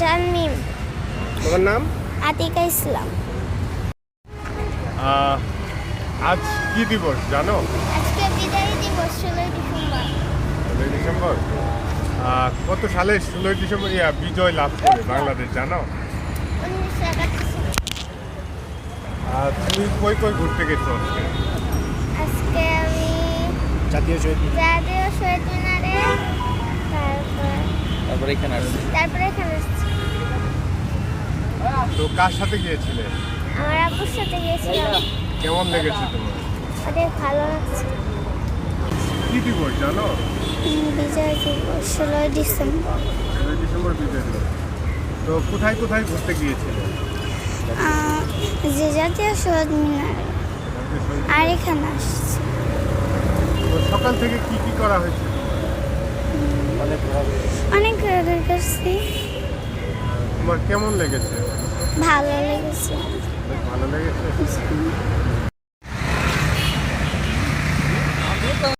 জালমিম তোমার নাম? আতিকা ইসলাম। আজ কি দিবস জানো? আজকে বিদায় দিবস ষোলোই ডিসেম্বর। ষোলোই ডিসেম্বর? কত সালে ষোলোই ডিসেম্বর? ইয়া বিজয় লাভ করে বাংলাদেশ জানো? তুমি কই কই ঘুরতে গেছো আজকে? আজকে আমি জাতীয় শহীদ জাতীয় শহীদ মিনারে তারপরে এখানে আসছি। তারপরে এখানে আসছি। তো কার সাথে গিয়েছিলে? আমার আব্বুর সাথে গিয়েছিলাম। কেমন লেগেছে তোমার? অনেক ভালো লাগছে। কি দিবস জানো? বিজয় দিবস ষোলোই ডিসেম্বর। ষোলোই ডিসেম্বর বিজয় দিবস। তো কোথায় কোথায় ঘুরতে গিয়েছিলে? যে জাতীয় শহীদ মিনারে। আর এখানে আসছি। তো সকাল থেকে কি কি করা হয়েছে? অনেক ঘোরাঘুরি করছি তোমার কেমন লেগেছে? ভালো লেগেছে। ভালো লেগেছে।